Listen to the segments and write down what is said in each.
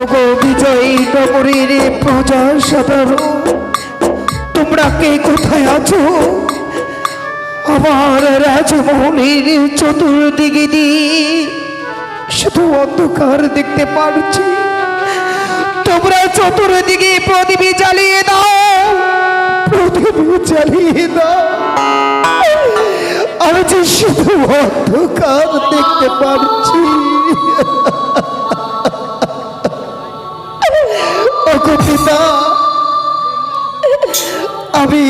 বিজয়ী নগরীর প্রজা সাধারণ, তোমরা কে কোথায় আছো? আমার রাজমহলের চতুর্দিকে দিয়ে শুধু অন্ধকার দেখতে পারছি। তোমরা চতুর্দিকে প্রদীপ জ্বালিয়ে দাও, প্রদীপ জ্বালিয়ে দাও। আমি যে শুধু অন্ধকার দেখতে পারছি। পিতা আমি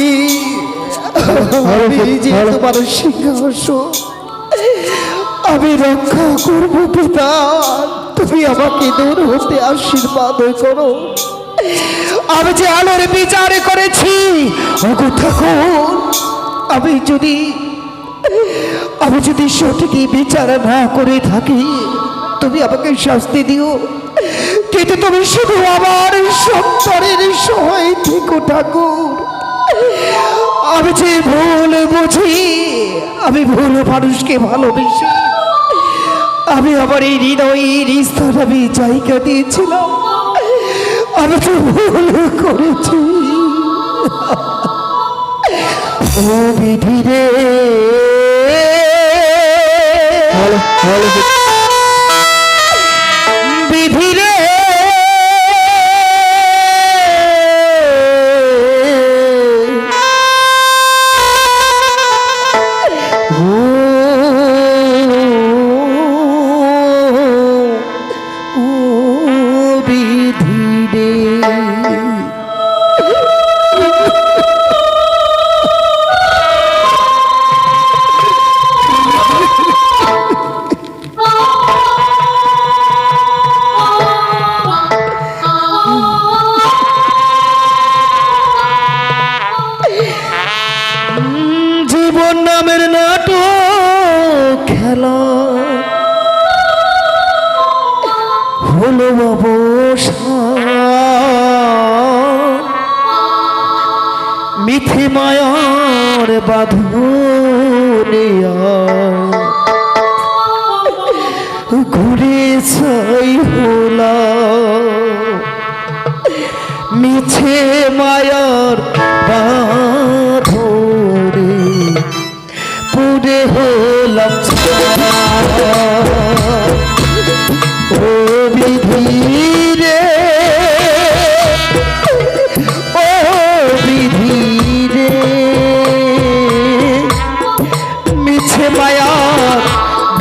আমি যে তোমার সিংহাসন। আমি রক্ষা করব পিতা। তুমি আমাকে দূর হতে আশীর্বাদ করো। আমি যে আলোর বিচার করেছি ঠাকুর আমি যদি আমি যদি সঠিকই বিচার না করে থাকি তুমি আমাকে শাস্তি দিও। কিন্তু তুমি শুধু আমার সন্তানের সহায় থেকো ঠাকুর। আমি যে ভুল বুঝি আমি ভুল মানুষকে ভালোবেসে আমি আমার এই হৃদয়ের স্থান আমি জায়গা দিয়েছিলাম। আমি তো ভুল করেছি। ও বিধি রে। হলো মিথি মায়ার বাঁধনিয়া ঘুরে ছাই হোলা। মিছে মায়ার বাঁধরে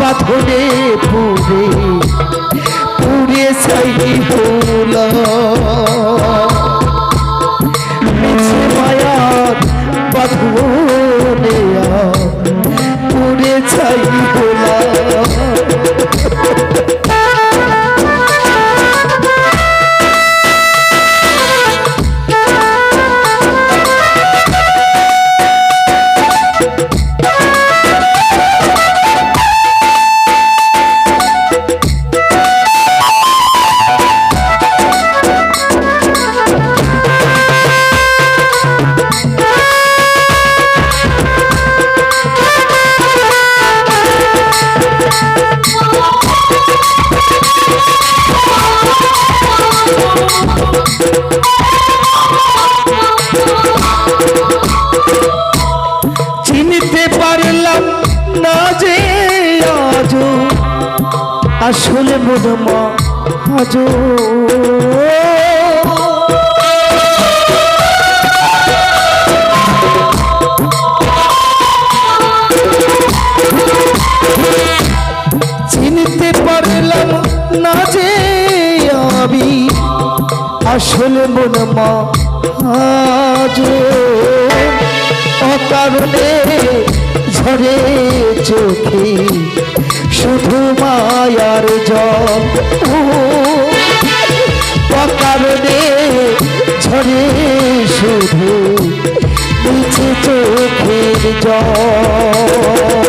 বাঁধনে পুরে পুরে সাই হলা চিনতে পারলাম না যে আজ আসলে মধুমা আজ। চিনতে পারলাম না যে আমি আসলে মনমা আজ অকারণে ঝরে চোখে শুধু মায়ার জল। অকারণে ঝরে শুধু নিচে চোখের জল।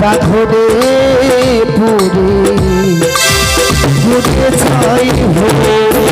পাথরে পুরে। পুরে ছাই ভোলা